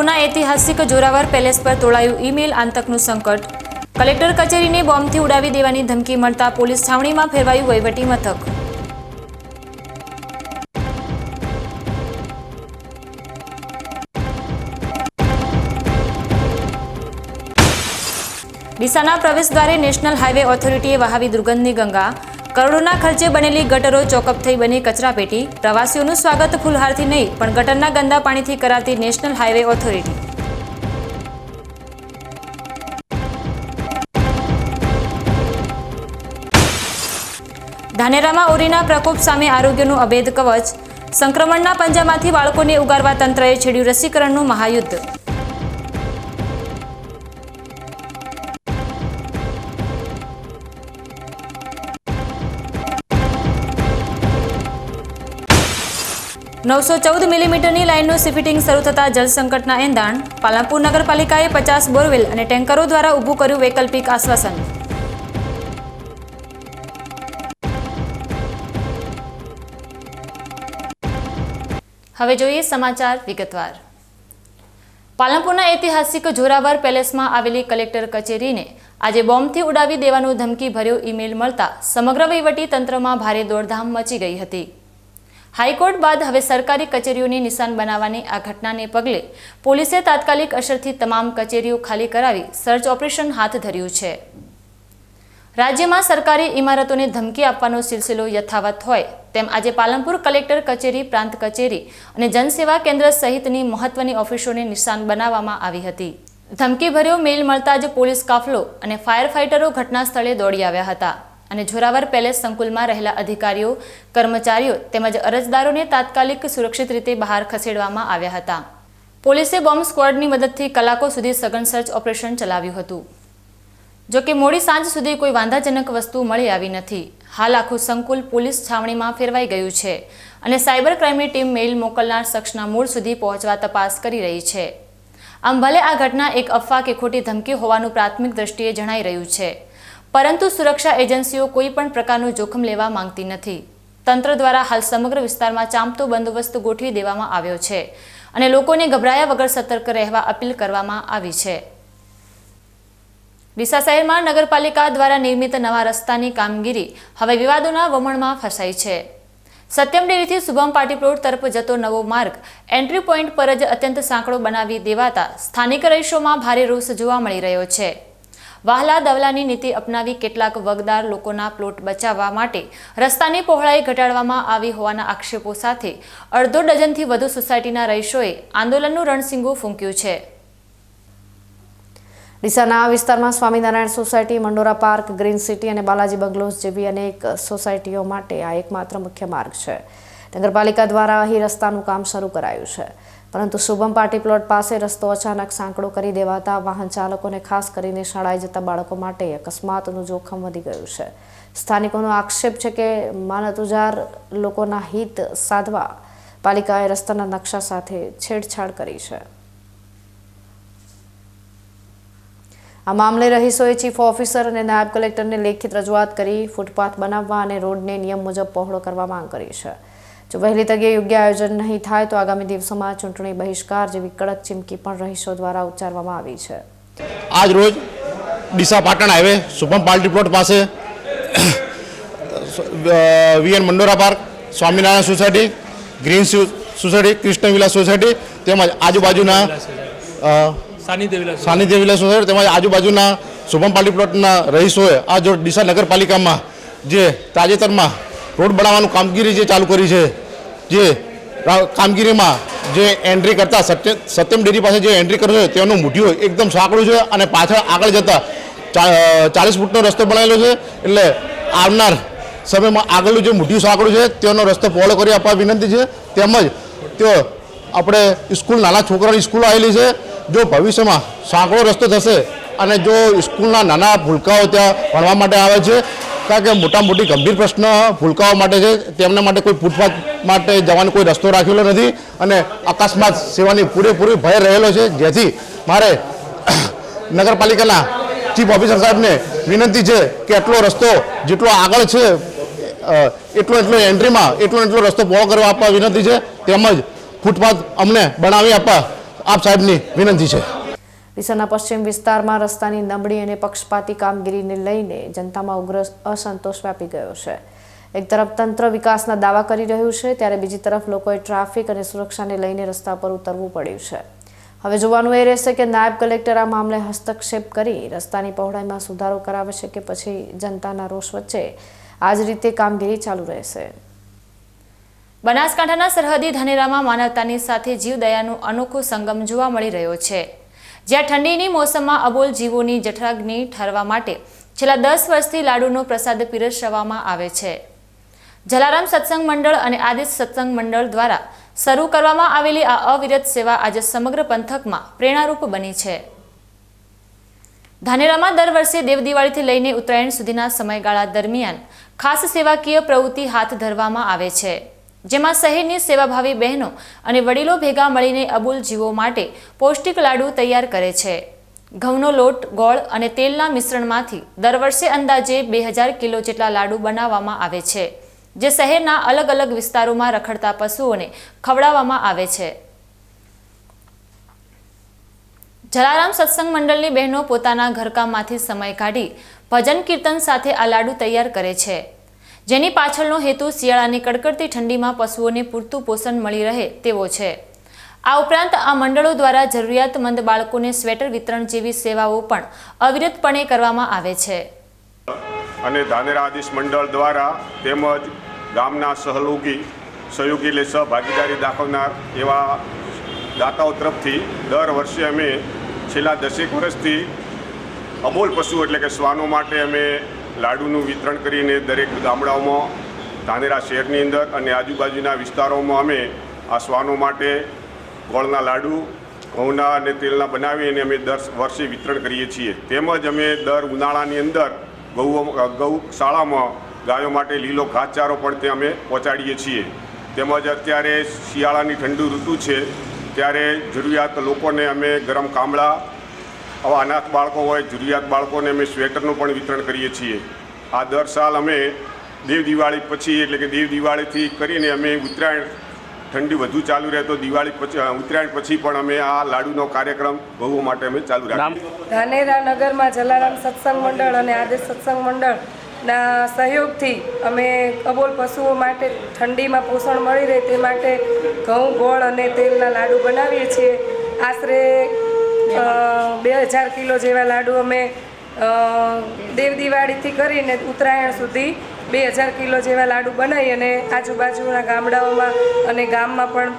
પાલનપુરના ઐતિહાસિક જોરાવર પેલેસ પર તોળાયું ઈમેલ આતંકનું સંકટ. કલેક્ટર કચેરીને બોમ્બથી ઉડાવી દેવાની ધમકી મળતા પોલીસ છાવણીમાં ફેરવાયું વહીવટી મથક. ડીસાના પ્રવેશદ્વારે નેશનલ હાઈવે ઓથોરિટીએ વહાવી દુર્ગંધની ગંગા. કરોડોના ખર્ચે બનેલી ગટરો ચોકઅપ થઈ બની કચરાપેટી પ્રવાસીઓનું સ્વાગત ફૂલહારથી નહીં, પણ ગટરના ગંદા પાણીથી કરાતી નેશનલ હાઈવે ઓથોરિટી. ધાનેરામાં ઓરીના પ્રકોપ સામે આરોગ્યનું અભેદ કવચ. સંક્રમણના પંજામાંથી બાળકોને ઉગારવા તંત્રએ છેડ્યું રસીકરણનું મહાયુદ્ધ. નવસો ચૌદ મિલીમીટરની લાઇનનું સીફિટિંગ શરૂ થતાં જળસંકટના એંધાણ. પાલનપુર નગરપાલિકાએ પચાસ બોરવેલ અને ટેન્કરો દ્વારા ઊભું કર્યું વૈકલ્પિક આશ્વાસન. હવે જોઈએ સમાચાર વિગતવાર. પાલનપુરના ઐતિહાસિક જોરાવર પેલેસમાં આવેલી કલેક્ટર કચેરીને આજે બોમ્બથી ઉડાવી દેવાનું ધમકી ભર્યો ઈમેલ મળતા સમગ્ર વહીવટી તંત્રમાં ભારે દોડધામ મચી ગઈ હતી. હાઈકોર્ટ બાદ હવે સરકારી કચેરીઓને નિશાન બનાવવાની આ ઘટનાને પગલે પોલીસે તાત્કાલિક અસરથી તમામ કચેરીઓ ખાલી કરાવી સર્ચ ઓપરેશન હાથ ધર્યું છે. રાજ્યમાં સરકારી ઇમારતોને ધમકી આપવાનો સિલસિલો યથાવત હોય તેમ આજે પાલનપુર કલેક્ટર કચેરી, પ્રાંત કચેરી અને જનસેવા કેન્દ્ર સહિતની મહત્વની ઓફિસોને નિશાન બનાવવામાં આવી હતી. ધમકીભર્યો મેલ મળતા જ પોલીસ કાફલો અને ફાયર ફાઇટરો ઘટના સ્થળે દોડી આવ્યા હતા. અને જોરાવર પેલેસ સંકુલમાં રહેલા અધિકારીઓ, કર્મચારીઓ તેમજ અરજદારોને તાત્કાલિક સુરક્ષિત રીતે બહાર ખસેડવામાં આવ્યા હતા. પોલીસે બોમ્બ સ્ક્વોડની મદદથી કલાકો સુધી સઘન સર્ચ ઓપરેશન ચલાવ્યું હતું. જોકે મોડી સાંજ સુધી કોઈ વાંધાજનક વસ્તુ મળી આવી નથી. હાલ આખું સંકુલ પોલીસ છાવણીમાં ફેરવાઈ ગયું છે અને સાયબર ક્રાઇમની ટીમ મેઇલ મોકલનાર શખ્સના મૂળ સુધી પહોંચવા તપાસ કરી રહી છે. આમ ભલે આ ઘટના એક અફવા કે ખોટી ધમકી હોવાનું પ્રાથમિક દ્રષ્ટિએ જણાઈ રહ્યું છે પરંતુ સુરક્ષા એજન્સીઓ કોઈ પણ પ્રકારનું જોખમ લેવા માંગતી નથી. તંત્ર દ્વારા હાલ સમગ્ર વિસ્તારમાં ચાંપતો બંદોબસ્ત ગોઠવી દેવામાં આવ્યો છે અને લોકોને ગભરાયા વગર સતર્ક રહેવા અપીલ કરવામાં આવી છે. ડીસા શહેરમાં નગરપાલિકા દ્વારા નિર્મિત નવા રસ્તાની કામગીરી હવે વિવાદોના વમણમાં ફસાઈ છે. સત્યમ ડેરીથી શુભમ પાર્ટી પ્લોટ તરફ જતો નવો માર્ગ એન્ટ્રી પોઈન્ટ પર જ અત્યંત સાંકડો બનાવી દેવાતા સ્થાનિક રહીશોમાં ભારે રોષ જોવા મળી રહ્યો છે. વાહલા દવલાની નીતિ અપનાવી કેટલાક વગદાર લોકોના પ્લોટ બચાવવા માટે રસ્તાની પહોળાઈ ઘટાડવામાં આવી હોવાના આક્ષેપો સાથે અડધો ડઝનથી વધુ સોસાયટીના રહીશોએ આંદોલનનું રણસિંગું ફૂંક્યું છે. ડીસાના વિસ્તારમાં Swaminarayan society, Mandora park, green city અને બાલાજી બંગલોઝ જેવી અનેક સોસાયટીઓ માટે આ એકમાત્ર મુખ્ય માર્ગ છે. નગરપાલિકા દ્વારા અહીં રસ્તાનું કામ શરૂ કરાયું છે. પરંતુ શુભમ પાર્ટી પ્લોટ પાસે રસ્તો અચાનક સાંકડો કરી દેવાતા વાહન ચાલકોને ખાસ કરીને શાળાએ જતા બાળકો માટે અકસ્માતનું જોખમ વધી ગયું છે. સ્થાનિકોનો આક્ષેપ છે કે માનતુજાર લોકોના હિત સાધવા પાલિકાએ રસ્તાના નકશા સાથે છેડછાડ કરી છે. આ મામલે રહીશોએ ચીફ ઓફિસર અને નાયબ કલેક્ટરને લેખિત રજૂઆત કરી ફૂટપાથ બનાવવા અને રોડને નિયમ મુજબ પહોળો કરવા માંગ કરી છે. જો વહેલી તકે યોગ્ય આયોજન નહીં થાય તો આગામી દિવસોમાં ચૂંટણી બહિષ્કાર જેવી કડક ચીમકી પણ રહીશો દ્વારા ઉચ્ચારવામાં આવી છે. આજ રોજ Deesa Patan highway Shubham party plot પાસે VN Mandora park Swaminarayan society green સુ- સોસાયટી કૃષ્ણ વિલાસ સોસાયટી તેમજ આજુબાજુના સાનિધ્ય વિલાસ સોસાયટી. તેમજ આજુબાજુના શુભમ પાર્ટી પ્લોટના રહીશોએ આ જો ડીસા નગરપાલિકામાં જે તાજેતરમાં રોડ બનાવવાનું કામગીરી જે ચાલુ કરી છે, જે કામગીરીમાં જે એન્ટ્રી કરતા સત્ય સત્યમ ડેરી પાસે જે એન્ટ્રી કર્યો છે, તેનું મૂઢિયું એકદમ સાંકળું છે અને પાછળ આગળ જતા ચાલીસ ફૂટનો રસ્તો બનાવેલો છે, એટલે આવનાર સમયમાં આગળનું જે મૂઢિયું સાંકળું છે, તેનો રસ્તો પહોળો કરી આપવા વિનંતી છે. તેમજ તેઓ આપણે સ્કૂલ, નાના છોકરાની સ્કૂલ આવેલી છે, જો ભવિષ્યમાં સાંકળો રસ્તો થશે અને જો સ્કૂલના નાના ભૂલકાઓ ત્યાં ભણવા માટે આવે છે કારણ કે મોટા મોટી ગંભીર પ્રશ્ન ભૂલકાઓ માટે છે, તેમના માટે કોઈ ફૂટપાથ માટે જવાનો કોઈ રસ્તો રાખેલો નથી અને અકસ્માત સેવાની પૂરેપૂરી ભય રહેલો છે. જેથી મારે નગરપાલિકાના ચીફ ઓફિસર સાહેબને વિનંતી છે કે એટલો રસ્તો જેટલો આગળ છે એટલો એટલો એન્ટ્રીમાં એટલો એટલો રસ્તો પહોળો કરવા આપવા વિનંતી છે. તેમજ ફૂટપાથ અમને બનાવી આપવા આપ સાહેબની વિનંતી છે. ડીસાના પશ્ચિમ વિસ્તારમાં રસ્તાની નબળી અને પક્ષપાતી કામગીરીને લઈને જનતામાં ઉગ્ર અસંતોષ વ્યાપી ગયો છે. એક તરફ તંત્ર વિકાસના દાવા કરી રહ્યું છે, ત્યારે બીજી તરફ લોકોએ ટ્રાફિક અને સુરક્ષાને લઈને રસ્તા પર ઉતરવું પડ્યું છે. હવે જોવાનું એ રહેશે કે નાયબ કલેક્ટર આ મામલે હસ્તક્ષેપ કરી રસ્તાની પહોળાઈમાં સુધારો કરાવે છે કે પછી જનતાના રોષ વચ્ચે આ જ રીતે કામગીરી ચાલુ રહેશે. બનાસકાંઠાના સરહદી ધાનેરામાં માનવતાની સાથે જીવદયાનું અનોખો સંગમ જોવા મળી રહ્યો છે. જ્યાં ઠંડીની મોસમમાં અબોલ જીવોની જઠરાગ્નિ ઠરવા માટે છેલ્લા દસ વર્ષથી લાડુનો પ્રસાદ પીરસવામાં આવે છે. જલારામ સત્સંગ મંડળ અને આદિશ સત્સંગ મંડળ દ્વારા શરૂ કરવામાં આવેલી આ અવિરત સેવા આજે સમગ્ર પંથકમાં પ્રેરણારૂપ બની છે. ધાનેરામાં દર વર્ષે દેવદિવાળીથી લઈને ઉત્તરાયણ સુધીના સમયગાળા દરમિયાન ખાસ સેવાકીય પ્રવૃત્તિ હાથ ધરવામાં આવે છે. જેમાં શહેરની સેવાભાવી બહેનો અને વડીલો ભેગા મળીને અબુલ જીવો માટે પૌષ્ટિક લાડુ તૈયાર કરે છે. ઘઉંનો લોટ, ગોળ અને તેલના મિશ્રણમાંથી દર વર્ષે અંદાજે બે હજાર કિલો જેટલા લાડુ બનાવવામાં આવે છે, જે શહેરના અલગ અલગ વિસ્તારોમાં રખડતા પશુઓને ખવડાવવામાં આવે છે. જલારામ સત્સંગ મંડળની બહેનો પોતાના ઘરકામમાંથી સમય કાઢી ભજન કીર્તન સાથે આ લાડુ તૈયાર કરે છે. જેની પાછળનો હેતુ શિયાળાની કડકડતી ઠંડીમાં પશુઓને પૂરતું પોષણ મળી રહે તેવો છે. આ ઉપરાંત આ મંડળો દ્વારા જરૂરિયાતમંદ બાળકોને સ્વેટર વિતરણ જેવી સેવાઓ પણ અવિરતપણે કરવામાં આવે છે. અને ધાનેરા આદિશ મંડળ દ્વારા તેમજ ગામના સહયોગી સહયોગી એટલે સહભાગીદારી દાખવનાર એવા દાતાઓ તરફથી દર વર્ષે અમે છેલ્લા દસેક વર્ષથી અમોલ પશુ એટલે કે શ્વાનો માટે અમે લાડુનું વિતરણ કરીને દરેક ગામડાઓમાં, ધાનેરા શહેરની અંદર અને આજુબાજુના વિસ્તારોમાં અમે આ શ્વાનો માટે ગોળના લાડુ, ઘઉંના અને તેલના બનાવી અને અમે દર વર્ષે વિતરણ કરીએ છીએ. તેમજ અમે દર ઉનાળાની અંદર ગૌ ગૌશાળામાં ગાયો માટે લીલો ઘાસચારો પણ તે અમે પહોંચાડીએ છીએ. તેમજ અત્યારે શિયાળાની ઠંડુ ઋતુ છે, ત્યારે જરૂરિયાત લોકોને અમે ગરમ કામળા આવા અનાથ બાળકો હોય જરૂરિયાત બાળકોને અમે સ્વેટરનું પણ વિતરણ કરીએ છીએ. આ દર સાલ અમે દેવ દિવાળી પછી એટલે કે દેવ દિવાળીથી કરીને અમે ઉત્તરાયણ ઠંડી વધુ ચાલુ રહે તો દિવાળી પછી ઉત્તરાયણ પછી પણ અમે આ લાડુનો કાર્યક્રમ ગૌઓ માટે અમે ચાલુ રાખ્યો ધાનેરા નગરમાં જલારામ સત્સંગ મંડળ અને આદેશ સત્સંગ મંડળના સહયોગથી અમે અબોલ પશુઓ માટે ઠંડીમાં પોષણ મળી રહે તે માટે ઘઉં ગોળ અને તેલના લાડુ બનાવીએ છીએ. આશરે બે હજાર કિલો જેવા લાડુ અમે દેવ દિવાળીથી કરીને ઉત્તરાયણ સુધી બે હજાર કિલો જેવા લાડુ બનાવી અને આજુબાજુના ગામડાઓમાં અને ગામમાં પણ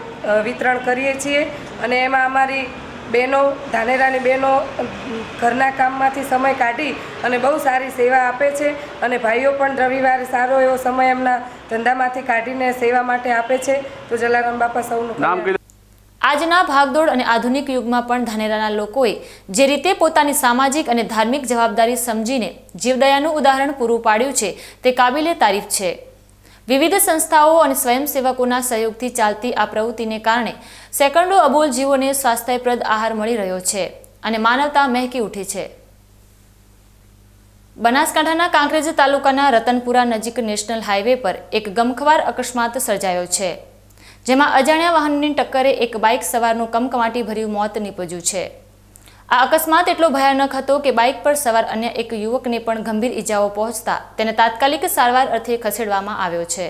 વિતરણ કરીએ છીએ. અને એમાં અમારી બહેનો ધાનેરાની બહેનો ઘરના કામમાંથી સમય કાઢી અને બહુ સારી સેવા આપે છે. અને ભાઈઓ પણ રવિવારે સારો એવો સમય એમના ધંધામાંથી કાઢીને સેવા માટે આપે છે. તો જલારામ બાપા સૌનું કલ્યાણ. આજના ભાગદોડ અને આધુનિક યુગમાં પણ ધાનેરાના લોકોએ જે રીતે પોતાની સામાજિક અને ધાર્મિક જવાબદારી સમજીને જીવદયાનું ઉદાહરણ પૂરું પાડ્યું છે, તે કાબિલે તારીફ છે. વિવિધ સંસ્થાઓ અને સ્વયંસેવકોના સહયોગથી ચાલતી આ પ્રવૃત્તિને કારણે સેકન્ડો અબોલ જીવોને સ્વાસ્થ્યપ્રદ આહાર મળી રહ્યો છે અને માનવતા મહેકી ઉઠી છે. બનાસકાંઠાના કાંકરેજ તાલુકાના રતનપુરા નજીક નેશનલ હાઈવે પર એક ગમખવાર અકસ્માત સર્જાયો છે. જેમાં અજાણ્યા વાહનની ટક્કરે એક બાઇક સવારનું કમકમાટી ભર્યું મોત નીપજ્યું છે. આ અકસ્માત એટલો ભયાનક હતો કે બાઇક પર સવાર અન્ય એક યુવકને પણ ગંભીર ઈજાઓ પહોંચતા તેને તાત્કાલિક સારવાર અર્થે ખસેડવામાં આવ્યો છે.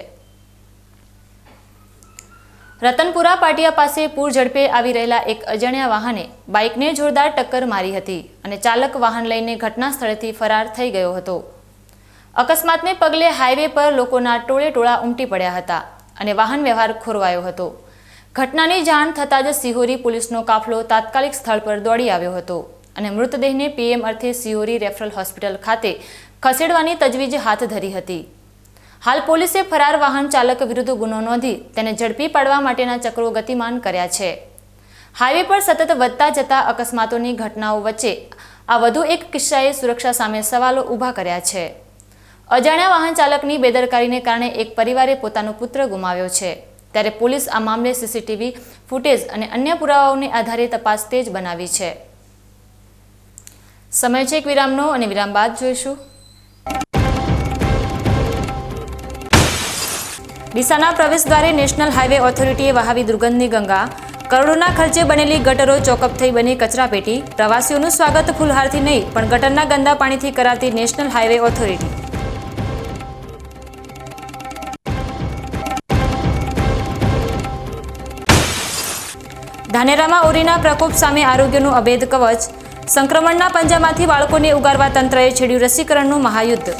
રતનપુરા પાટિયા પાસે પૂર ઝડપે આવી રહેલા એક અજાણ્યા વાહને બાઇકને જોરદાર ટક્કર મારી હતી અને ચાલક વાહન લઈને ઘટના સ્થળેથી ફરાર થઈ ગયો હતો. અકસ્માતને પગલે હાઈવે પર લોકોના ટોળે ટોળા ઉમટી પડ્યા હતા. અને વાહન વ્યવહાર ખોરવાયો હતો. ઘટનાની જાણ થતાં જ સિહોરી પોલીસનો કાફલો તાત્કાલિક સ્થળ પર દોડી આવ્યો હતો અને મૃતદેહને પીએમ અર્થે સિહોરી રેફરલ હોસ્પિટલ ખાતે ખસેડવાની તજવીજ હાથ ધરી હતી. હાલ પોલીસે ફરાર વાહન ચાલક વિરુદ્ધ ગુનો નોંધી તેને ઝડપી પાડવા માટેના ચક્રો ગતિમાન કર્યા છે. હાઈવે પર સતત વધતા જતા અકસ્માતોની ઘટનાઓ વચ્ચે આ વધુ એક કિસ્સાએ સુરક્ષા સામે સવાલો ઊભા કર્યા છે. અજાણ્યા વાહન ચાલકની બેદરકારીને કારણે એક પરિવારે પોતાનો પુત્ર ગુમાવ્યો છે. ત્યારે પોલીસ આ મામલે સીસીટીવી ફૂટેજ અને અન્ય પુરાવાઓને આધારે તપાસ તેજ બનાવી છે. સમય છે એક વિરામનો અને વિરામ બાદ જોઈશું. ડીસાના પ્રવેશદ્વારે નેશનલ હાઈવે ઓથોરિટીએ વહાવી દુર્ગંધની ગંગા. કરોડોના ખર્ચે બનેલી ગટરો ચોકઅપ થઈ બની કચરાપેટી. પ્રવાસીઓનું સ્વાગત ફૂલહારથી નહીં, પણ ગટરના ગંદા પાણીથી કરાતી નેશનલ હાઈવે ઓથોરિટી. ધાનેરામાં ઓરીના પ્રકોપ સામે આરોગ્યનું અભેદ કવચ. સંક્રમણના પંજામાંથી બાળકોને ઉગારવા તંત્રએ છેડ્યું રસીકરણનું મહાયુદ્ધ.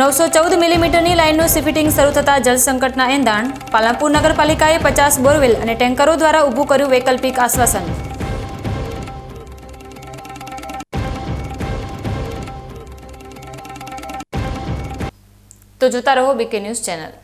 નવસો ચૌદ મિલીમીટરની લાઇનનું સીફિટિંગ શરૂ થતાં જળસંકટના એંધાણ. પાલનપુર નગરપાલિકાએ પચાસ બોરવેલ અને ટેન્કરો દ્વારા ઊભું કર્યું વૈકલ્પિક આશ્વાસન. તો જોતા રહો બીકે ન્યૂઝ ચેનલ.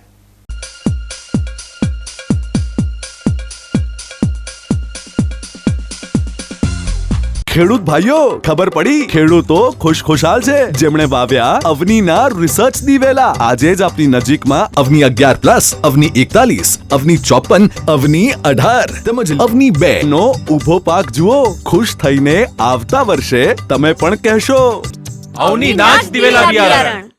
ખેડૂત ભાઈઓ ખબર પડી? ખેડૂતો ખુશખુશાલ છે. જેમણે વાવ્યા અવનીના રિસર્ચ દિવેલા. આજે જ આપની નજીકમાં અવની અગિયાર પ્લસ અવની એકતાલીસ અવની ચોપન અવની અઢાર તેમજ અવની બે નો ઊભો પાક જુઓ. ખુશ થઈને આવતા વર્ષે તમે પણ કહેશો. અવની નાચ દિવેલા બિયારણ.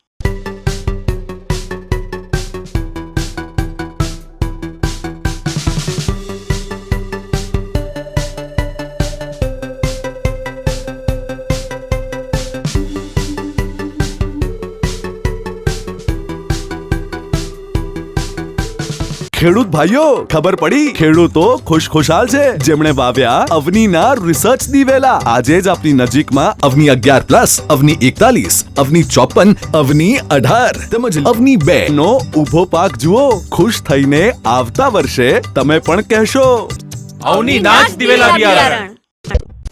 ખેડૂત ભાઈઓ, ખબર પડી? ખેડૂતો ખુશખુશાલ છે. જેમણે વાવ્યા અવનીના રિસર્ચ દિવેલા. આજે જ આપની નજીકમાં અવની અગિયાર પ્લસ અવની એકતાલીસ, અવની ચોપન, અવની અઢાર, તેમજ અવની બે. નો ઊભો પાક જુઓ. ખુશ થઈને આવતા વર્ષે તમે પણ કહેશો. અવની નાચ દિવેલા બિયારણ.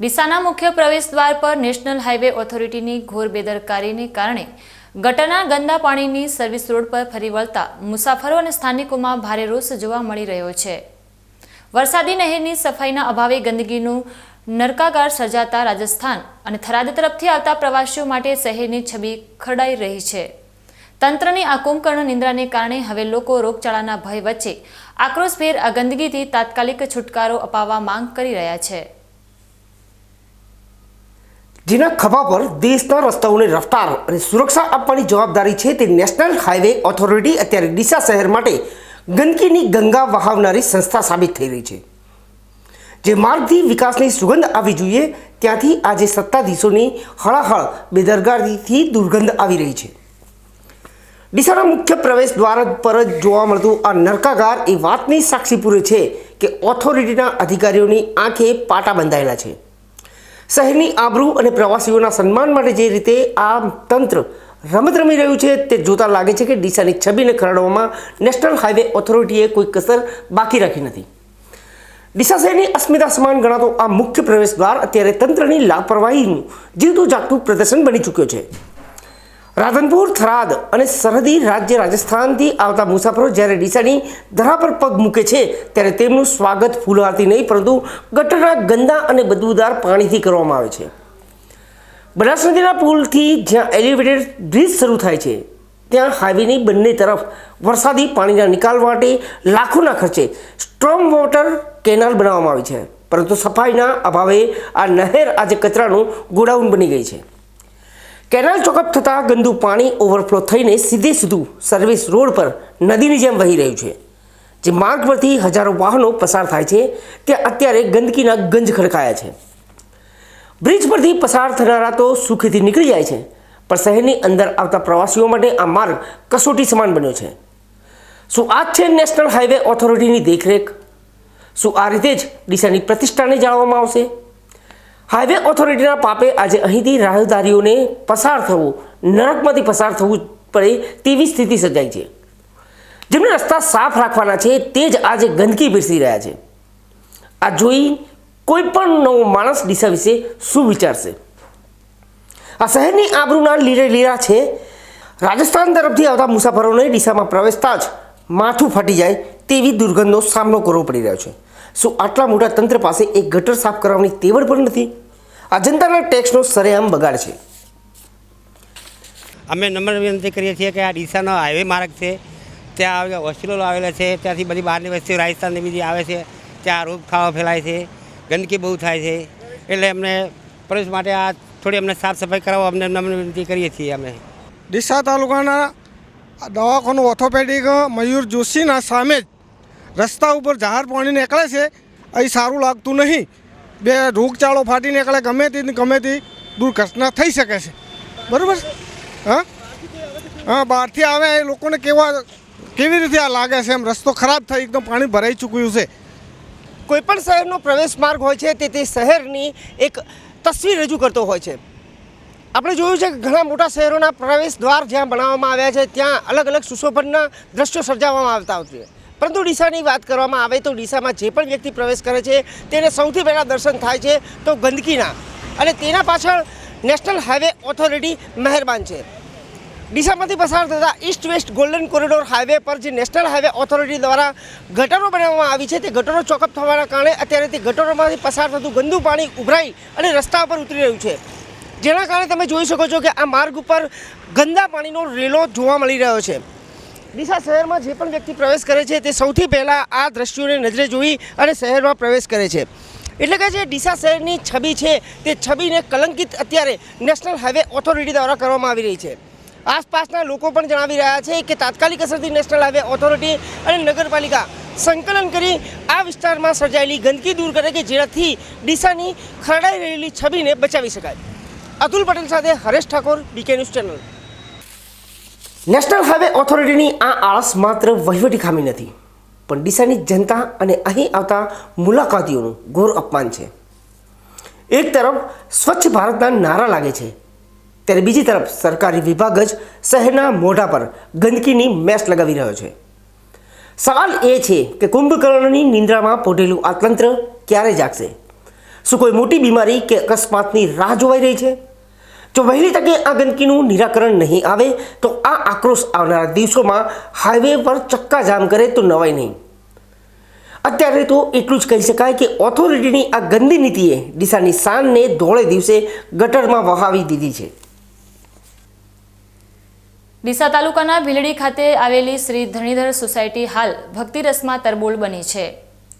ડીસાના મુખ્ય પ્રવેશદ્વાર પર નેશનલ હાઈવે ઓથોરિટીની ઘોર બેદરકારીને કારણે ગટરના ગંદા પાણીની સર્વિસ રોડ પર ફરી વળતા મુસાફરો અને સ્થાનિકોમાં ભારે રોષ જોવા મળી રહ્યો છે. વરસાદી નહેરની સફાઈના અભાવે ગંદકીનું નરકાગાર સર્જાતા રાજસ્થાન અને થરાદ તરફથી આવતા પ્રવાસીઓ માટે શહેરની છબી ખરડાઈ રહી છે. તંત્રની આ કુંભકર્ણ નિંદ્રાને કારણે હવે લોકો રોગચાળાના ભય વચ્ચે આક્રોશભેર આ ગંદકીથી તાત્કાલિક છુટકારો અપાવવા માંગ કરી રહ્યા છે. જેના ખભા પર દેશના રસ્તાઓને રફતાર અને સુરક્ષા આપવાની જવાબદારી છે તે નેશનલ હાઈવે ઓથોરિટી અત્યારે ડીસા શહેર માટે ગંદકીની ગંગા વહાવનારી સંસ્થા સાબિત થઈ રહી છે. જે માર્ગથી વિકાસની સુગંધ આવી જોઈએ, ત્યાંથી આજે સત્તાધીશોની હળાહળ બેદરગારીથી દુર્ગંધ આવી રહી છે. ડીસાના મુખ્ય પ્રવેશ દ્વાર પર જ જોવા મળતું આ નરકાગાર એ વાતની સાક્ષી પૂરે છે કે ઓથોરિટીના અધિકારીઓની આંખે પાટા બંધાયેલા છે. શહેરની આબરૂ અને પ્રવાસીઓના સન્માન માટે જે રીતે આ તંત્ર રમત રમી રહ્યું છે, તે જોતા લાગે છે કે ડીસાની છબીને ખરડવામાં નેશનલ હાઈવે ઓથોરિટીએ કોઈ કસર બાકી રાખી નથી. ડીસા શહેરની અસ્મિતા સમાન ગણાતો આ મુખ્ય પ્રવેશ દ્વાર અત્યારે તંત્રની લાપરવાહીનું જીવતું જાગતું પ્રદર્શન બની ચૂક્યો છે. રાધનપુર, થરાદ અને સરહદી રાજ્ય રાજસ્થાનથી આવતા મુસાફરો જ્યારે ડીસાની ધરા પર પગ મૂકે છે, ત્યારે તેમનું સ્વાગત ફૂલહારથી નહીં, પરંતુ ગટરના ગંદા અને બદબૂદાર પાણીથી કરવામાં આવે છે. બનાસ નદીના પુલથી જ્યાં એલિવેટેડ બ્રિજ શરૂ થાય છે, ત્યાં હાઈવેની બંને તરફ વરસાદી પાણીના નિકાલ માટે લાખોના ખર્ચે સ્ટ્રોમ વોટર કેનાલ બનાવવામાં આવી છે, પરંતુ સફાઈના અભાવે આ નહેર આજે કચરાનું ગોડાઉન બની ગઈ છે. કેનાલ ચોકઅપ થતાં ગંદુ પાણી ઓવરફ્લો થઈને સીધે સીધું સર્વિસ રોડ પર નદીની જેમ વહી રહ્યું છે. જે માર્ગ પરથી હજારો વાહનો પસાર થાય છે, ત્યાં અત્યારે ગંદકીના ગંજ ખડકાયા છે. બ્રિજ પરથી પસાર થનારા તો સુખેથી નીકળી જાય છે, પણ શહેરની અંદર આવતા પ્રવાસીઓ માટે આ માર્ગ કસોટી સમાન બન્યો છે. શું આ છે નેશનલ હાઈવે ઓથોરિટીની દેખરેખ? શું આ રીતે જ ડીસાની પ્રતિષ્ઠાને જાળવવામાં આવશે? હાઈવે ઓથોરિટીના પાપે આજે અહીંથી રાહદારીઓને પસાર થવું, નરકમાંથી પસાર થવું પડે તેવી સ્થિતિ સર્જાઈ છે. જેમને રસ્તા સાફ રાખવાના છે, તે જ આજે ગંદકી પીરસી રહ્યા છે. આ જોઈ કોઈ પણ નવો માણસ દિશા વિશે શું વિચારશે? આ શહેરની આબરૂના લીરે લીરા છે. રાજસ્થાન તરફથી આવતા મુસાફરોને ડીસામાં પ્રવેશતા જ માથું ફાટી જાય તેવી દુર્ગંધનો સામનો કરવો પડી રહ્યો છે. શું આટલા મોટા તંત્ર પાસે એક ગટર સાફ કરવાની તેવડ પણ નથી? આ જનતાના ટેક્સનો સરેઆમ બગાડ છે. અમે નમ્ર વિનંતી કરીએ છીએ કે આ ડીસાનો હાઈવે માર્ગ છે ત્યાં હોસ્પિટલો આવેલા છે ત્યાંથી બધી બહારની વસ્તીઓ રાજસ્થાનની બીજી આવે છે ત્યાં રોગ ખાવા ફેલાય છે ગંદકી બહુ થાય છે. એટલે અમને પ્રવેશ માટે આ થોડી અમને સાફ સફાઈ કરાવો અમને નમ્ર વિનંતી કરીએ છીએ અમે. ડીસા તાલુકાના દવાખાનું ઓર્થોપેડિક મયુર જોશીના સામે જ રસ્તા ઉપર જાહેર પાણી નીકળે છે, અહીં સારું લાગતું નહીં. બે રોગચાળો ફાટી નીકળે, ગમે તે ગમે તે દુર્ઘટના થઈ શકે છે. બરાબર? હા? હા, બહારથી આવે એ લોકોને કેવા, કેવી રીતે આ લાગે છે? એમ રસ્તો ખરાબ થઈ એકદમ પાણી ભરાઈ ચૂક્યું છે. કોઈપણ શહેરનો પ્રવેશ માર્ગ હોય છે, તે તે શહેરની એક તસવીર રજૂ કરતો હોય છે. આપણે જોયું છે કે ઘણા મોટા શહેરોના પ્રવેશ દ્વાર જ્યાં બનાવવામાં આવ્યા છે, ત્યાં અલગ અલગ સુશોભનના દ્રશ્યો સર્જાવવામાં આવતા હોય છે. પરંતુ ડીસાની વાત કરવામાં આવે તો ડીસામાં જે પણ વ્યક્તિ પ્રવેશ કરે છે, તેને સૌથી પહેલાં દર્શન થાય છે તો ગંદકીના. અને તેના પાછળ નેશનલ હાઈવે ઓથોરિટી મહેરબાન છે. ડીસામાંથી પસાર થતા east west golden corridor highway પર જે નેશનલ હાઈવે ઓથોરિટી દ્વારા ગટરો બનાવવામાં આવી છે, તે ગટરો ચોકઅપ થવાના કારણે અત્યારે તે ગટરોમાંથી પસાર થતું ગંદુ પાણી ઉભરાઈ અને રસ્તા પર ઉતરી રહ્યું છે. જેના કારણે તમે જોઈ શકો છો કે આ માર્ગ ઉપર ગંદા પાણીનો રેલો જોવા મળી રહ્યો છે. ડીસા શહેરમાં જે પણ વ્યક્તિ પ્રવેશ કરે છે તે સૌથી પહેલાં આ દ્રશ્યોને નજરે જોઈ અને શહેરમાં પ્રવેશ કરે છે. એટલે કે જે ડીસા શહેરની છબી છે તે છબીને કલંકિત અત્યારે નેશનલ હાઈવે ઓથોરિટી દ્વારા કરવામાં આવી રહી છે. આસપાસના લોકો પણ જણાવી રહ્યા છે કે તાત્કાલિક અસરથી નેશનલ હાઈવે ઓથોરિટી અને નગરપાલિકા સંકલન કરી આ વિસ્તારમાં સર્જાયેલી ગંદકી દૂર કરે કે જેનાથી ડીસાની ખરડાઈ રહેલી છબીને બચાવી શકાય. અતુલ પટેલ સાથે Haresh Thakor BK news channel national highway ઓથોરિટીની આ આળસ માત્ર વહીવટી ખામી નથી, પણ ડીસાની જનતા અને અહીં આવતા મુલાકાતીઓનું ઘોર અપમાન છે. એક તરફ સ્વચ્છ ભારતના નારા લાગે છે, ત્યારે બીજી તરફ સરકારી વિભાગ જ શહેરના મોઢા પર ગંદકીની મેસ લગાવી રહ્યો છે. સવાલ એ છે કે કુંભકર્ણની નિંદ્રામાં પોઢેલું આ તંત્ર ક્યારે જાગશે? શું કોઈ મોટી બીમારી કે અકસ્માતની રાહ જોવાઈ રહી છે? જો વહેલી તકે આ ગંદકીનું નિરાકરણ નહીં આવે, તો આ આક્રોશ આવનારા દિવસોમાં હાઈવે પર ચક્કાજામ કરે તો નવાય નહીં. અત્યારે તો એટલું જ કહી શકાય કે ઓથોરિટીની આ ગંદી નીતિએ ડીસાની શાનને ધોળે દિવસે ગટરમાં વહાવી દીધી છે. ડીસા તાલુકાના ભીલડી ખાતે આવેલી શ્રી ધણીધર સોસાયટી હાલ ભક્તિરસમાં તરબોળ બની છે.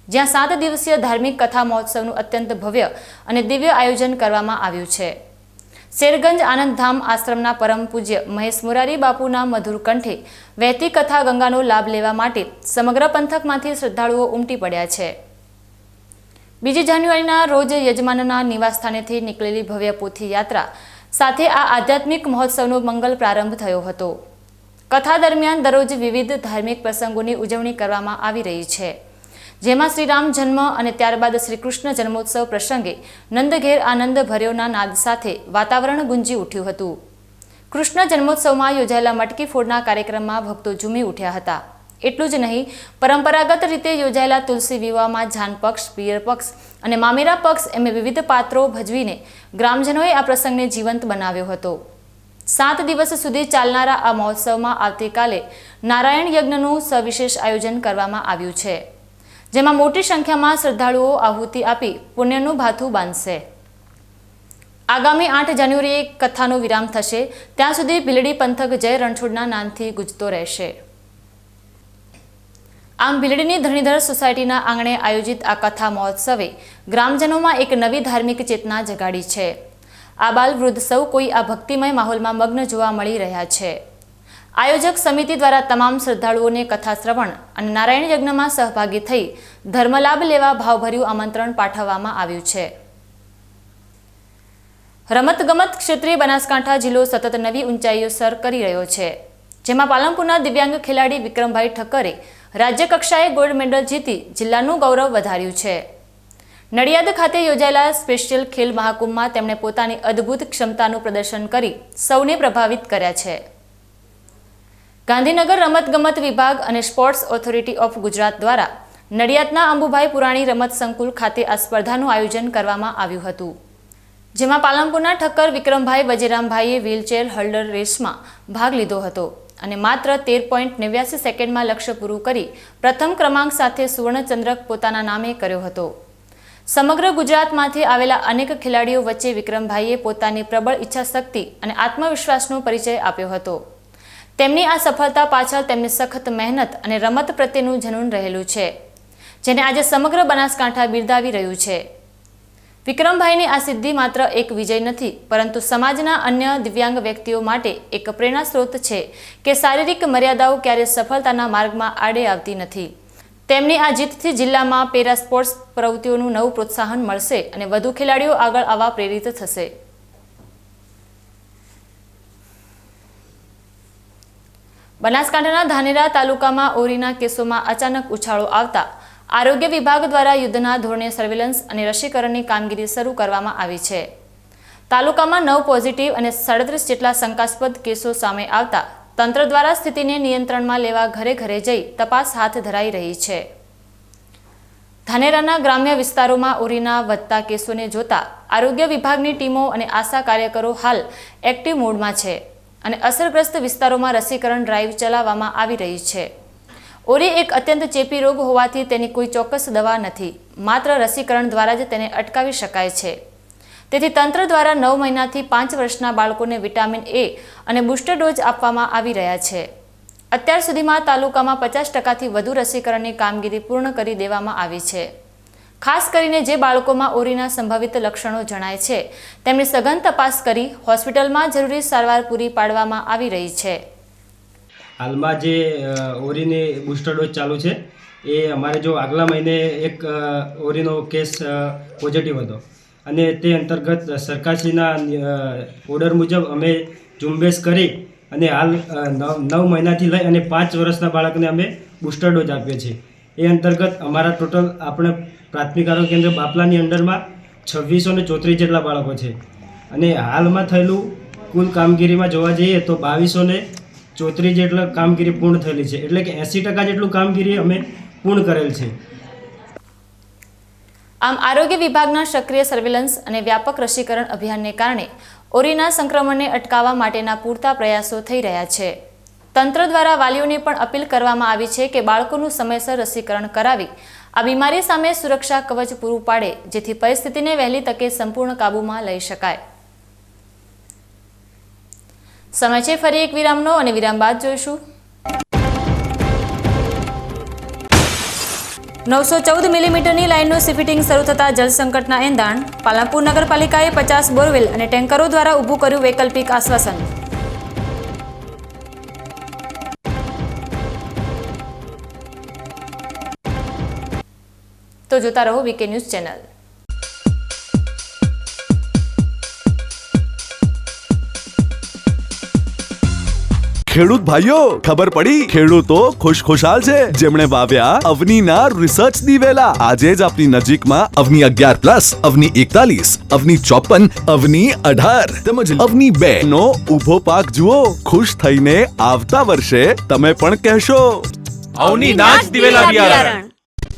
જ્યાં સાત દિવસીય ધાર્મિક કથા મહોત્સવનું અત્યંત ભવ્ય અને દિવ્ય આયોજન કરવામાં આવ્યું છે. શેરગંજ આનંદધામ આશ્રમના પરમ પૂજ્ય મહેશ મુરારી બાપુના મધુર કંઠે વહેતી કથા ગંગાનો લાભ લેવા માટે સમગ્ર પંથકમાંથી શ્રદ્ધાળુઓ ઉમટી પડ્યા છે. બીજી જાન્યુઆરીના રોજ યજમાનના નિવાસસ્થાનેથી નીકળેલી ભવ્ય પોથી યાત્રા સાથે આ આધ્યાત્મિક મહોત્સવનો મંગલ પ્રારંભ થયો હતો. કથા દરમિયાન દરરોજ વિવિધ ધાર્મિક પ્રસંગોની ઉજવણી કરવામાં આવી રહી છે. જેમાં શ્રીરામ જન્મ અને ત્યારબાદ શ્રી કૃષ્ણ જન્મોત્સવ પ્રસંગે નંદઘેર આનંદ ભર્યોના નાદ સાથે વાતાવરણ ગુંજી ઉઠ્યું હતું. કૃષ્ણ જન્મોત્સવમાં યોજાયેલા મટકી ફોડના કાર્યક્રમમાં ભક્તો ઝૂમી ઉઠ્યા હતા. એટલું જ નહીં, પરંપરાગત રીતે યોજાયેલા તુલસી વિવાહમાં જાન પક્ષ, પિયર પક્ષ અને મામેરા પક્ષ એમ વિવિધ પાત્રો ભજવીને ગ્રામજનોએ આ પ્રસંગને જીવંત બનાવ્યો હતો. સાત દિવસ સુધી ચાલનારા આ મહોત્સવમાં આવતીકાલે નારાયણ યજ્ઞનું સવિશેષ આયોજન કરવામાં આવ્યું છે. જેમાં મોટી સંખ્યામાં શ્રદ્ધાળુઓ આહુતિ આપી પુણ્યનું ભાથું બાંધશે. આગામી આઠ જાન્યુઆરીએ કથાનો વિરામ થશે. ત્યાં સુધી ભીલડી પંથક જય રણછોડના નામથી ગુજતો રહેશે. આમ ભીલડીની ધરણીધર સોસાયટીના આંગણે આયોજિત આ કથા મહોત્સવે ગ્રામજનોમાં એક નવી ધાર્મિક ચેતના જગાડી છે. આ બાલ વૃદ્ધ સૌ કોઈ આ ભક્તિમય માહોલમાં મગ્ન જોવા મળી રહ્યા છે. આયોજક સમિતિ દ્વારા તમામ શ્રદ્ધાળુઓને કથા શ્રવણ અને નારાયણ યજ્ઞમાં સહભાગી થઈ ધર્મલાભ લેવા ભાવભર્યું આમંત્રણ પાઠવવામાં આવ્યું છે. રમતગમત ક્ષેત્રે બનાસકાંઠા જિલ્લો સતત નવી ઊંચાઈઓ સર કરી રહ્યો છે. જેમાં પાલનપુરના દિવ્યાંગ ખેલાડી વિક્રમભાઈ ઠક્કરે રાજ્યકક્ષાએ ગોલ્ડ મેડલ જીતી જિલ્લાનું ગૌરવ વધાર્યું છે. નડિયાદ ખાતે યોજાયેલા સ્પેશિયલ ખેલ મહાકુંભમાં તેમણે પોતાની અદ્ભુત ક્ષમતાનું પ્રદર્શન કરી સૌને પ્રભાવિત કર્યા છે. ગાંધીનગર રમતગમત વિભાગ અને સ્પોર્ટ્સ ઓથોરિટી ઓફ ગુજરાત દ્વારા નડિયાદના અંબુભાઈ પુરાણી રમત સંકુલ ખાતે આ સ્પર્ધાનું આયોજન કરવામાં આવ્યું હતું. જેમાં પાલનપુરના ઠક્કર વિક્રમભાઈ વજીરામભાઈએ વ્હીલચેર હોલ્ડર રેસમાં ભાગ લીધો હતો અને માત્ર તેર પોઈન્ટ નેવ્યાસી સેકન્ડમાં લક્ષ્ય પૂરું કરી પ્રથમ ક્રમાંક સાથે સુવર્ણચંદ્રક પોતાના નામે કર્યો હતો. સમગ્ર ગુજરાતમાંથી આવેલા અનેક ખેલાડીઓ વચ્ચે વિક્રમભાઈએ પોતાની પ્રબળ ઈચ્છાશક્તિ અને આત્મવિશ્વાસનો પરિચય આપ્યો હતો. તેમની આ સફળતા પાછળ તેમની સખત મહેનત અને રમત પ્રત્યેનું જનૂન રહેલું છે, જેને આજે સમગ્ર બનાસકાંઠા બિરદાવી રહ્યું છે. વિક્રમભાઈની આ સિદ્ધિ માત્ર એક વિજય નથી, પરંતુ સમાજના અન્ય દિવ્યાંગ વ્યક્તિઓ માટે એક પ્રેરણા સ્ત્રોત છે કે શારીરિક મર્યાદાઓ ક્યારેય સફળતાના માર્ગમાં આડે આવતી નથી. તેમની આ જીતથી જિલ્લામાં પેરા સ્પોર્ટ્સ પ્રવૃત્તિઓનું નવું પ્રોત્સાહન મળશે અને વધુ ખેલાડીઓ આગળ આવવા પ્રેરિત થશે. બનાસકાંઠાના ધાનેરા તાલુકામાં ઓરીના કેસોમાં અચાનક ઉછાળો આવતા આરોગ્ય વિભાગ દ્વારા યુદ્ધના ધોરણે સર્વેલન્સ અને રસીકરણની કામગીરી શરૂ કરવામાં આવી છે. તાલુકામાં નવ પોઝિટિવ અને સાડત્રીસ જેટલા શંકાસ્પદ કેસો સામે આવતા તંત્ર દ્વારા સ્થિતિને નિયંત્રણમાં લેવા ઘરે ઘરે જઈ તપાસ હાથ ધરાઈ રહી છે. ધાનેરાના ગ્રામ્ય વિસ્તારોમાં ઓરીના વધતા કેસોને જોતા આરોગ્ય વિભાગની ટીમો અને આશા કાર્યકરો હાલ એક્ટિવ મોડમાં છે. અને અસરગ્રસ્ત વિસ્તારોમાં રસીકરણ ડ્રાઈવ ચલાવવામાં આવી રહી છે. ઓરી એક અત્યંત ચેપી રોગ હોવાથી તેની કોઈ ચોક્કસ દવા નથી. માત્ર રસીકરણ દ્વારા જ તેને અટકાવી શકાય છે. તેથી તંત્ર દ્વારા નવ મહિનાથી પાંચ વર્ષના બાળકોને વિટામિન એ અને બુસ્ટર ડોઝ આપવામાં આવી રહ્યા છે. અત્યાર સુધીમાં તાલુકામાં પચાસ ટકાથી વધુ રસીકરણની કામગીરી પૂર્ણ કરી દેવામાં આવી છે. ખાસ કરીને જે બાળકોમાં ઓરીના સંભવિત લક્ષણો જણાય છે, તેમની સઘન તપાસ કરી હોસ્પિટલમાં જરૂરી સારવાર પૂરી પાડવામાં આવી રહી છે. હાલમાં જે ઓરીની બુસ્ટર ડોઝ ચાલુ છે, એ અમારે જો આગલા મહિને એક ઓરીનો કેસ પોઝિટિવ હતો. અને તે અંતર્ગત સરકારશ્રીના ઓર્ડર મુજબ અમે ઝુંબેશ કરી અને હાલ નવ મહિનાથી લઈ અને પાંચ વર્ષના બાળકને અમે બુસ્ટર ડોઝ આપીએ છીએ. એ અંતર્ગત અમારા ટોટલ આપણે પ્રાથમિક આરોગ્ય કેન્દ્ર બાપલાની અંડરમાં છવ્વીસો ને ચોત્રીસ જેટલા બાળકો છે. અને હાલમાં થયેલું કુલ કામગીરીમાં જોવા જઈએ તો બાવીસો ને ચોત્રીસ જેટલા કામગીરી પૂર્ણ થયેલી છે. એટલે કે એંસી ટકા જેટલું કામગીરી અમે પૂર્ણ કરેલ છે. આમ આરોગ્ય વિભાગના સક્રિય સર્વેલન્સ અને વ્યાપક રસીકરણ અભિયાનને કારણે ઓરીના સંક્રમણને અટકાવવા માટેના પૂરતા પ્રયાસો થઈ રહ્યા છે. તંત્ર દ્વારા વાલીઓને પણ અપીલ કરવામાં આવી છે કે બાળકોનું સમયસર રસીકરણ કરાવી આ બીમારી સામે સુરક્ષા કવચ પૂરું પાડે, જેથી પરિસ્થિતિને વહેલી તકે સંપૂર્ણ કાબૂમાં લઈ શકાય. સમય છે, ફરી એક વિરામનો અને વિરામ બાદ જોઈશું. નવસો ચૌદ મિલીમીટરની લાઇનનું સીફિટિંગ શરૂ થતાં જલસંકટના એંધાણ. પાલનપુર નગરપાલિકાએ પચાસ બોરવેલ અને ટેન્કરો દ્વારા ઊભું કર્યું વૈકલ્પિક આશ્વાસન. તો જોતા રહો વીકે ન્યૂઝ ચેનલ. ખેડૂત ભાઈઓ ખબર પડી? ખેડૂતો ખુશખુશાલ છે. જેમણે વાવ્યા અવનીના રિસર્ચ દિવેલા. આજે જ આપની નજીકમાં અવની અગિયાર પ્લસ અવની એકતાલીસ અવની ચોપન અવની અઢાર તેમજ અવની બે નો ઊભો પાક જુઓ. ખુશ થઈને આવતા વર્ષે તમે પણ કહેશો. અવની નાચ દિવેલા બિયારણ.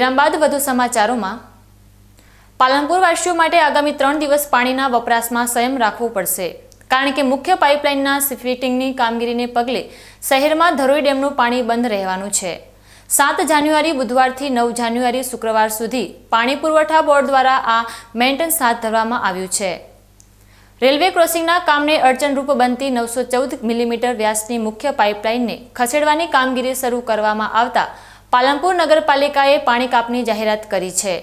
વિરામ બાદ વધુ સમાચારોમાં પાલનપુર વાસીઓ માટે આગામી ત્રણ દિવસ પાણીના વપરાશમાં સંયમ રાખવો પડશે. કારણ કે મુખ્ય પાઇપલાઇનના ફિટિંગની કામગીરીને પગલે શહેરમાં ધરોઈ ડેમનું પાણી બંધ રહેવાનું છે. સાત જાન્યુઆરી, બુધવારથી નવ જાન્યુઆરી શુક્રવાર સુધી પાણી પુરવઠા બોર્ડ દ્વારા આ મેન્ટેનન્સ હાથ ધરવામાં આવ્યું છે. રેલવે ક્રોસિંગના કામને અડચણરૂપ બનતી નવસો ચૌદ મિલીમીટર વ્યાસની મુખ્ય પાઇપલાઇનને ખસેડવાની કામગીરી શરૂ કરવામાં આવતા પાલનપુર નગરપાલિકાએ પાણી કાપની જાહેરાત કરી છે.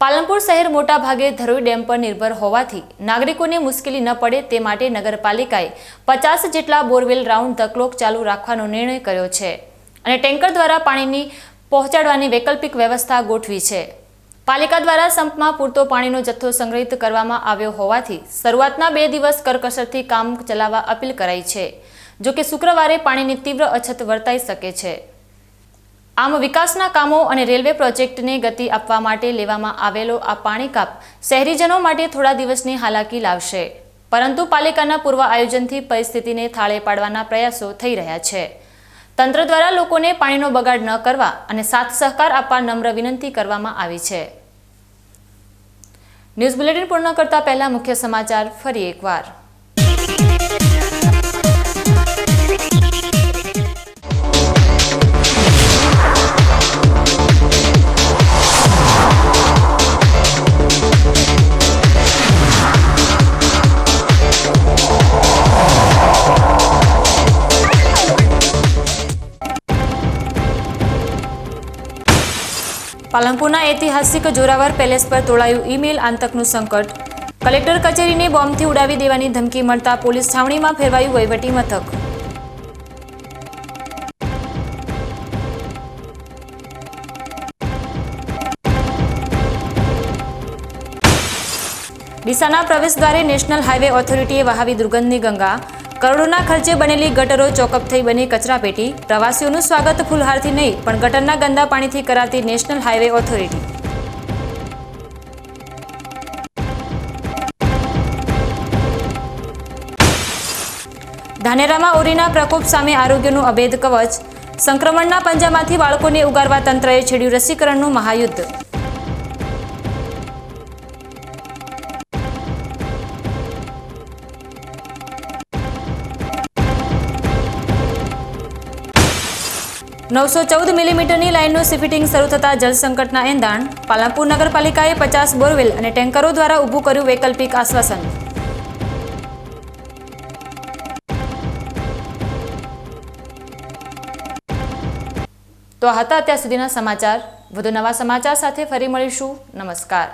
પાલનપુર શહેર મોટાભાગે ધરોઈ ડેમ પર નિર્ભર હોવાથી નાગરિકોને મુશ્કેલી ન પડે તે માટે નગરપાલિકાએ પચાસ જેટલા બોરવેલ રાઉન્ડ ધ ક્લોક ચાલુ રાખવાનો નિર્ણય કર્યો છે અને ટેન્કર દ્વારા પાણીની પહોંચાડવાની વૈકલ્પિક વ્યવસ્થા ગોઠવી છે. પાલિકા દ્વારા સંપમાં પૂરતો પાણીનો જથ્થો સંગ્રહિત કરવામાં આવ્યો હોવાથી શરૂઆતના બે દિવસ કરકસરથી કામ ચલાવવા અપીલ કરાઈ છે જો કે શુક્રવારે પાણીની તીવ્ર અછત વર્તાઈ શકે છે. આમ વિકાસના કામો અને રેલવે પ્રોજેક્ટને ગતિ આપવા માટે લેવામાં આવેલો આ પાણી કાપ શહેરીજનો માટે થોડા દિવસની હાલાકી લાવશે. પરંતુ પાલિકાના પૂર્વ આયોજનથી પરિસ્થિતિને થાળે પાડવાના પ્રયાસો થઈ રહ્યા છે. તંત્ર દ્વારા લોકોને પાણીનો બગાડ ન કરવા અને સાથ સહકાર આપવા નમ્ર વિનંતી કરવામાં આવી છે. ન્યૂઝ બુલેટિન પૂર્ણ કરતા પહેલા મુખ્ય સમાચાર ફરી એકવાર. પાલનપુરના ઐતિહાસિક જોરાવર પેલેસ પર તોડાયું ઈમેલ આતંકનું સંકટ. કલેક્ટર કચેરીને બોમ્બથી ઉડાવી દેવાની ધમકી મળતા પોલીસ છાવણીમાં ફેરવાયું વહીવટી મથક. ડીસાના પ્રવેશદ્વારે નેશનલ હાઈવે ઓથોરિટીએ વહાવી દુર્ગંધની ગંગા. કરોડોના ખર્ચે બનેલી ગટરો ચોકઅપ થઈ બની કચરાપેટી પ્રવાસીઓનું સ્વાગત ફૂલહારથી નહીં, પણ ગટરના ગંદા પાણીથી કરાતી નેશનલ હાઈવે ઓથોરિટી. ધાનેરામાં ઓરીના પ્રકોપ સામે આરોગ્યનું અભેદ કવચ. સંક્રમણના પંજામાંથી બાળકોને ઉગારવા તંત્રએ છેડ્યું રસીકરણનું મહાયુદ્ધ. નવસો ચૌદ મિલીમીટરની લાઇનનું સીફિટિંગ શરૂ થતાં જળસંકટના એંધાણ. પાલનપુર નગરપાલિકાએ પચાસ બોરવેલ અને ટેન્કરો દ્વારા ઊભું કર્યું વૈકલ્પિક આશ્વાસન. તો હતા અત્યાર સુધીના સમાચાર. વધુ નવા સમાચાર સાથે ફરી મળીશું. નમસ્કાર.